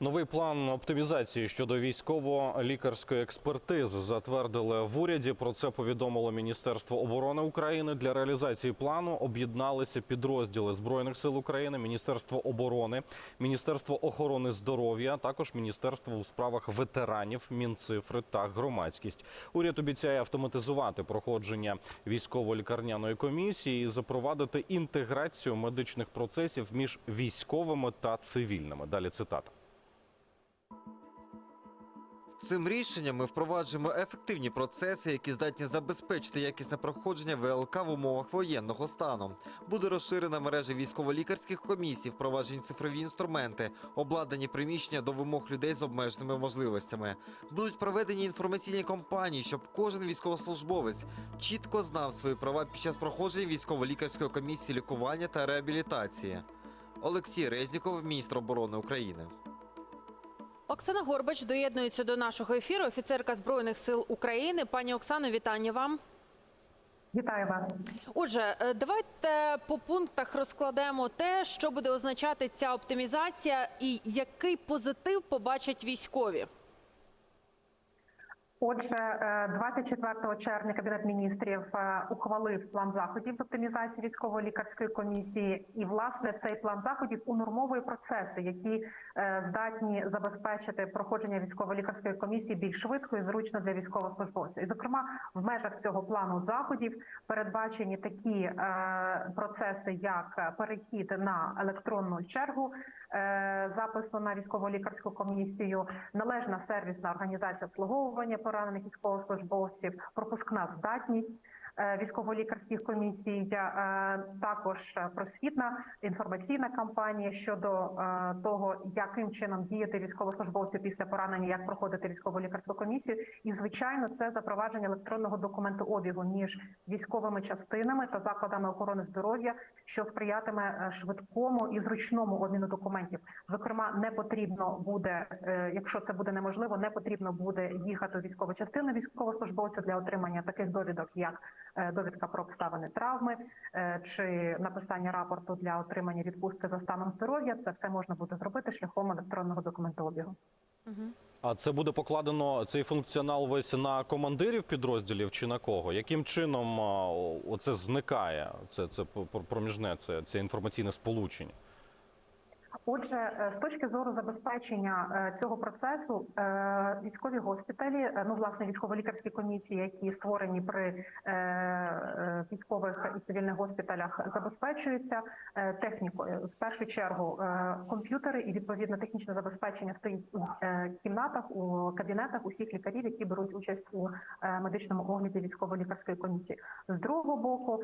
Новий план оптимізації щодо військово-лікарської експертизи затвердили в уряді. Про це повідомило Міністерство оборони України. Для реалізації плану об'єдналися підрозділи збройних сил України, Міністерство оборони, Міністерство охорони здоров'я, також Міністерство у справах ветеранів, Мінцифри та громадськість. Уряд обіцяє автоматизувати проходження військово-лікарняної комісії і запровадити інтеграцію медичних процесів між військовими та цивільними. Далі цитата. Цим рішенням ми впроваджуємо ефективні процеси, які здатні забезпечити якісне проходження ВЛК в умовах воєнного стану. Буде розширена мережа військово-лікарських комісій, впроваджені цифрові інструменти, обладнані приміщення до вимог людей з обмеженими можливостями. Будуть проведені інформаційні кампанії, щоб кожен військовослужбовець чітко знав свої права під час проходження військово-лікарської комісії лікування та реабілітації. Олексій Резніков, міністр оборони України. Оксана Горбач доєднується до нашого ефіру. Офіцерка збройних сил України. Пані Оксано, вітання вам. Вітаю вас. Отже, е, давайте по пунктах розкладемо те, що буде означати ця оптимізація, і який позитив побачать військові. Отже, е, 24 червня Кабінет міністрів е, ухвалив план заходів з оптимізації військово-лікарської комісії, і власне цей план заходів унормовує процеси, які е, здатні забезпечити проходження військово-лікарської комісії більш швидко і зручно для військовослужбовців. І, зокрема, в межах цього плану заходів передбачені такі е, процеси, як перехід на електронну чергу е, запису на військово-лікарську комісію, належна сервісна організація обслуговування поранених військовослужбовців, пропускна здатність військово-лікарських комісій, е, також просвітна інформаційна кампанія щодо е, того, яким чином діяти військовослужбовцю після поранення, як проходити військово-лікарську комісію, і звичайно, це запровадження електронного документообігу між військовими частинами та закладами охорони здоров'я, що сприятиме е, швидкому і зручному обміну документів. Зокрема, не потрібно буде, е, якщо це буде неможливо, не потрібно буде їхати у військову частину військовослужбовця для отримання таких довідок, як е, довідка про обставини травми е, чи написання рапорту для отримання відпустки за станом здоров'я. Це все можна буде зробити шляхом електронного документообігу. А це буде покладено цей функціонал весь на командирів підрозділів чи на кого? Яким чином оце зникає? Це це проміжне, це, це інформаційне сполучення. Отже, е, з точки зору забезпечення е, цього процесу, е, військові госпіталі, ну власне військово-лікарські комісії, які створені при військових і цивільних госпіталях, забезпечуються технікою. В першу чергу комп'ютери і відповідно технічне забезпечення стоїть у кімнатах, у кабінетах усіх лікарів, які беруть участь у медичному огляді військово-лікарської комісії. З другого боку,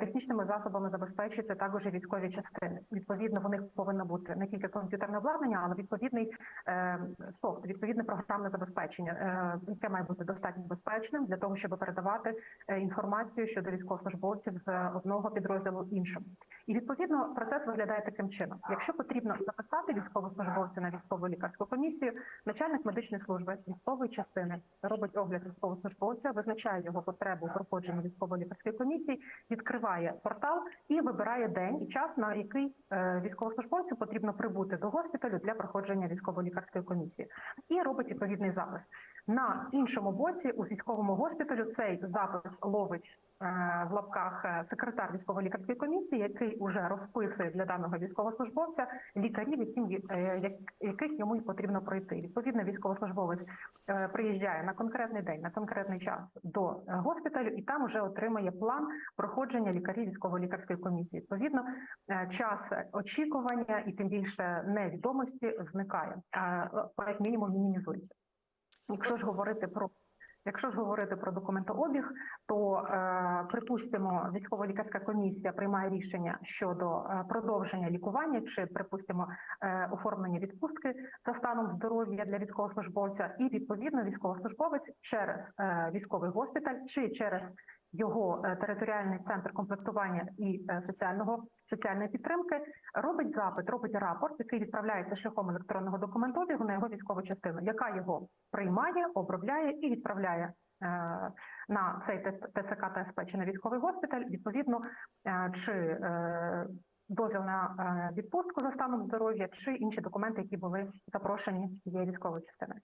технічними засобами забезпечуються також і військові частини. Відповідно, в них повинно бути не тільки комп'ютерне обладнання, але відповідний е, софт, відповідне програмне забезпечення, е, яке має бути достатньо безпечним для того, щоб передавати е, інформацію щодо військовослужбовців з одного підрозділу іншому. І відповідно процес виглядає таким чином: якщо потрібно записати військовослужбовця на військову лікарську комісію, начальник медичної служби військової частини робить огляд військовослужбовця, визначає його потребу у проходженні військово-лікарської комісії, відкриває портал і вибирає день і час, на який військовослужбовцю потрібно прибути до госпіталю для проходження військово-лікарської комісії, і робить відповідний запис. На іншому боці у військовому госпіталю цей запис ловить е, в лапках е, секретар військово-лікарської комісії, який уже розписує для даного військовослужбовця лікарів, яким е, як- яких йому потрібно пройти. Відповідно, військовослужбовець приїжджає на конкретний день, на конкретний час до госпіталю, і там вже отримає план проходження лікарів військово-лікарської комісії. Відповідно, час очікування і тим більше невідомості зникає, як мінімум мінімізується. Якщо ж говорити про Якщо ж говорити про документообіг, то е, припустимо, військово-лікарська комісія приймає рішення щодо е, продовження лікування чи припустимо е, оформлення відпустки за станом здоров'я для військовослужбовця, і відповідно військовослужбовець через е, військовий госпіталь чи через його е, територіальний центр комплектування і е, соціального соціальної підтримки робить запит, робить рапорт, який відправляється шляхом електронного документообігу на його військову частину, яка його приймає, обробляє і відправляє. е, На цей ТЦК ТСП чи на військовий госпіталь, відповідно, чи дозвіл на відпустку за станом здоров'я чи інші документи, які були запрошені цією військовою частиною.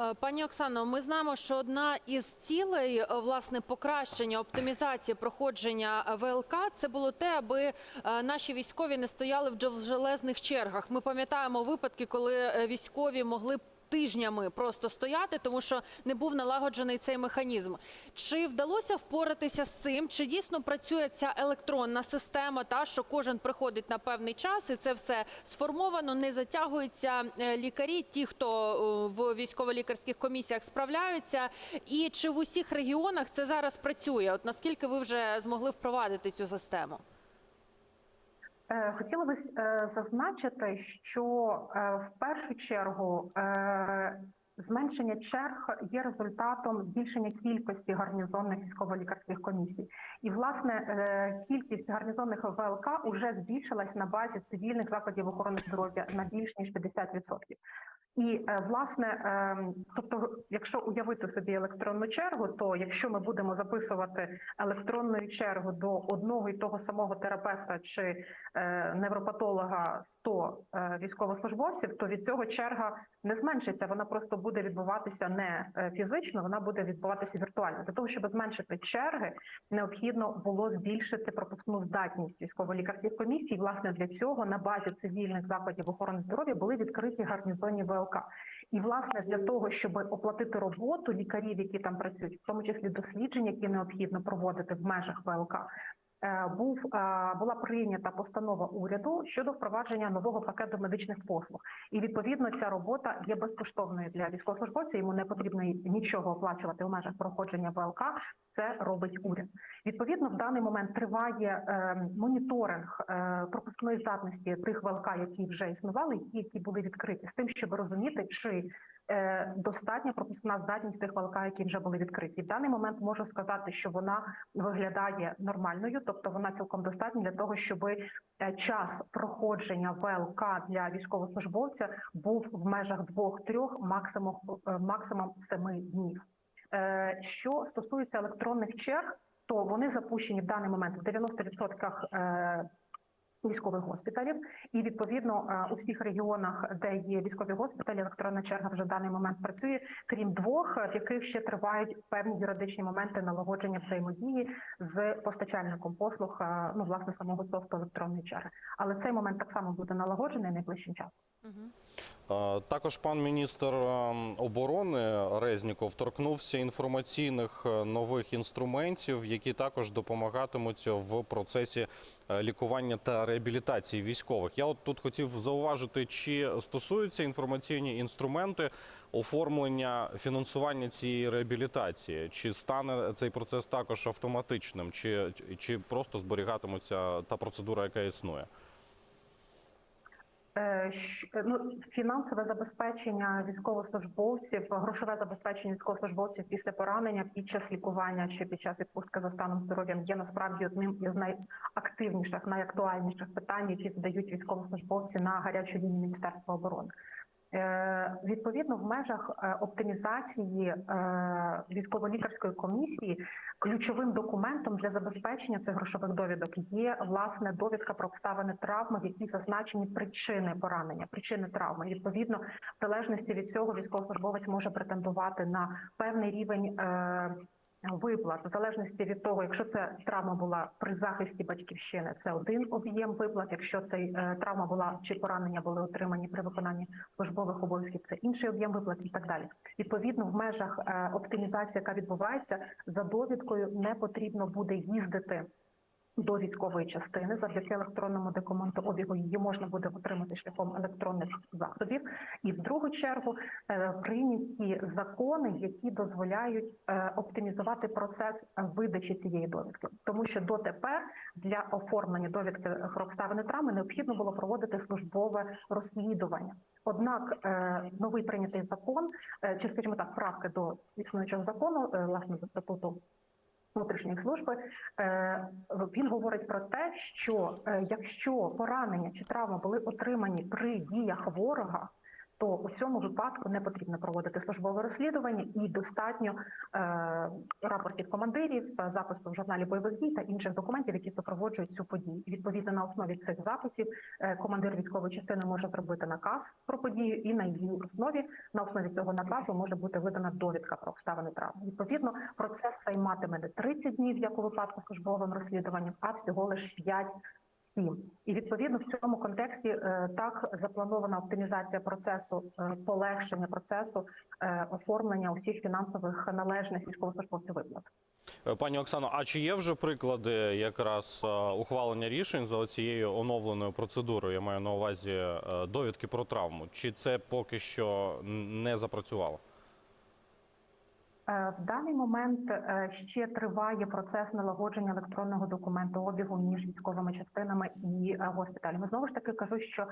Е, Пані Оксано, ми знаємо, що одна із цілей е, власне покращення оптимізації проходження е, ВЛК це було те, аби наші військові не стояли в железних чергах. Ми пам'ятаємо випадки, коли військові могли тижнями просто стояти, тому що не був налагоджений цей механізм. Чи вдалося впоратися з цим? Чи дійсно працює ця електронна система? Та що кожен приходить на певний час, і це все сформовано, не затягуються е, лікарі, ті, хто е, в військово-лікарських комісіях справляються. І чи в усіх регіонах це зараз працює? От наскільки ви вже змогли впровадити цю систему? Е, Хотіла би е, зазначити, що е, в першу чергу зменшення черг є результатом збільшення кількості гарнізонних військово-лікарських комісій. І власне е, кількість гарнізонних ВЛК вже збільшилась на базі цивільних закладів охорони здоров'я на більш ніж 50%. І е, власне, е, тобто, якщо уявити собі електронну чергу, то якщо ми будемо записувати електронною чергу до одного і того самого терапевта чи невропатолога 100 е, військовослужбовців, то від цього черга не зменшиться. Вона просто буде відбуватися не е, фізично, вона буде відбуватися віртуально. Для того, щоб зменшити черги, необхідно було збільшити пропускну здатність військово-лікарських комісій. Власне для цього на базі цивільних закладів охорони здоров'я були відкриті гарнізонні ВЛК. І власне для того, щоб оплатити роботу лікарів, які там працюють, в тому числі дослідження, які необхідно проводити в межах ВЛК, був е, була прийнята постанова уряду щодо впровадження нового пакету медичних послуг. І відповідно ця робота є безкоштовною для військовослужбовця. Йому не потрібно нічого оплачувати в межах проходження ВЛК. Це робить уряд. Відповідно, в даний момент триває е, моніторинг е, пропускної здатності тих ВЛК, які вже існували, які були відкриті, з тим, щоб розуміти, чи е, достатня пропускна здатність тих ВЛК, які вже були відкриті. В даний момент можу сказати, що вона виглядає нормальною, тобто вона цілком достатня для того, щоб час проходження ВЛК для військовослужбовця був в межах двох-трьох, максимум е, максимум семи днів. Е, Що стосується електронних черг, то вони запущені в даний момент в 90% е, військових госпіталів, і відповідно е, у всіх регіонах, де є військові госпіталі, електронна черга вже в даний момент працює, крім двох, е, в яких ще тривають певні юридичні моменти налагодження взаємодії з постачальником послуг, е, ну власне самого софту електронної черги. Але цей момент так само буде налагоджений найближчим часом. Е, Також пан міністр е, оборони Резніков торкнувся інформаційних е, нових інструментів, які також допомагатимуть в процесі лікування та реабілітації військових. Я от тут хотів зауважити, чи стосуються інформаційні інструменти оформлення фінансування цієї реабілітації, чи стане цей процес також автоматичним, чи, чи просто зберігатиметься та процедура, яка існує. Е, щ- Ну, фінансове забезпечення військовослужбовців, грошове забезпечення військовослужбовців після поранення під час лікування чи під час відпустки за станом здоров'я є насправді одним із найактивніших, найактуальніших питань, які задають військовослужбовці на гарячу лінію Міністерства оборони. Е, Відповідно, в межах е, оптимізації е, військово-лікарської комісії ключовим документом для забезпечення цих грошових довідок є власне довідка про обставини травми, в якій зазначені причини поранення, причини травми. Відповідно, в залежності від цього військовослужбовець може претендувати на певний рівень. Виплат в залежності від того, якщо це травма була при захисті батьківщини, це один об'єм виплат. Якщо це е, травма була чи поранення були отримані при виконанні службових обов'язків, це інший об'єм виплат і так далі. Відповідно, в межах е, оптимізації, яка відбувається, за довідкою не потрібно буде їздити. До військової частини завдяки електронному документообігу її можна буде отримати шляхом електронних засобів. І в другу чергу е, прийняті закони, які дозволяють е, оптимізувати процес видачі цієї довідки, тому що дотепер для оформлення довідки про обставини травми необхідно було проводити службове розслідування. Однак е, новий прийнятий закон, чи скажімо так, правки до існуючого закону, власне до статуту внутрішньої служби, е, він говорить про те, що е, якщо поранення чи травма були отримані при діях ворога, то у цьому випадку не потрібно проводити службове розслідування і достатньо е, рапортів командирів, е, запису в журналі бойових дій та інших документів, які супроводжують цю подію. І відповідно на основі цих записів е, командир військової частини може зробити наказ про подію, і на її основі на основі цього наказу може бути видана довідка про обставини травми. Відповідно, процес займатиме не 30 днів, як у випадку службовим розслідуванням, а всього лише 5 Сім і відповідно в цьому контексті е, так запланована оптимізація процесу, е, полегшення процесу е, оформлення усіх фінансових належних військовослужбовців виплат. Пані Оксано, а чи є вже приклади якраз ухвалення рішень за цією оновленою процедурою? Я маю на увазі довідки про травму. Чи це поки що не запрацювало? Е, В даний момент е, ще триває процес налагодження електронного документообігу між військовими частинами і е, госпіталями. Знову ж таки кажу, що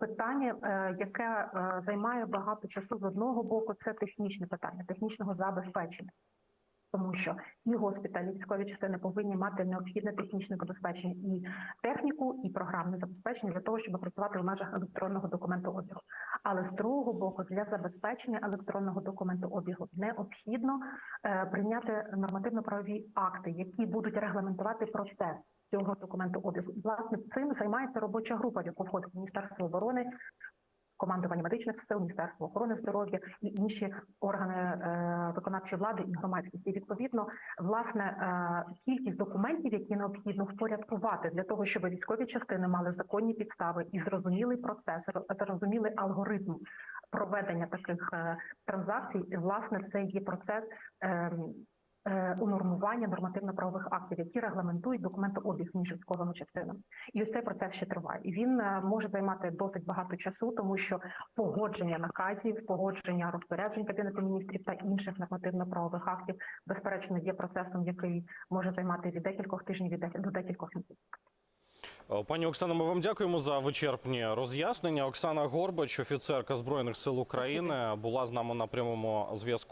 питання, яке займає багато часу з одного боку, це технічне питання, технічного забезпечення. Тому що і госпіталі, і військові частини повинні мати необхідне технічне забезпечення і техніку, і програмне забезпечення для того, щоб працювати в межах електронного документообігу. Але з другого боку, для забезпечення електронного документообігу необхідно е, прийняти нормативно-правові акти, які будуть регламентувати процес цього документообігу. І, Власне, цим займається робоча група, в яку входить Міністерство оборони. Командування медичних сил, Міністерство охорони здоров'я і інші органи е, виконавчої влади і громадськість. І відповідно, власне, е, кількість документів, які необхідно впорядкувати для того, щоб військові частини мали законні підстави і зрозумілий процес, зрозумілий алгоритм проведення таких е, транзакцій. Власне, це є процес. Е, Унормування нормативно-правових актів, які регламентують документообіг між військовими частинами, і ось цей процес ще триває. І він е, може займати досить багато часу, тому що погодження наказів, погодження розпоряджень кабінету міністрів та інших нормативно-правових актів, безперечно, є процесом, який може займати від декількох тижнів до декількох місяців. Е, Пані Оксано, ми вам дякуємо за вичерпні роз'яснення. Оксана Горбач, офіцерка Збройних сил України, була з нами на прямому зв'язку.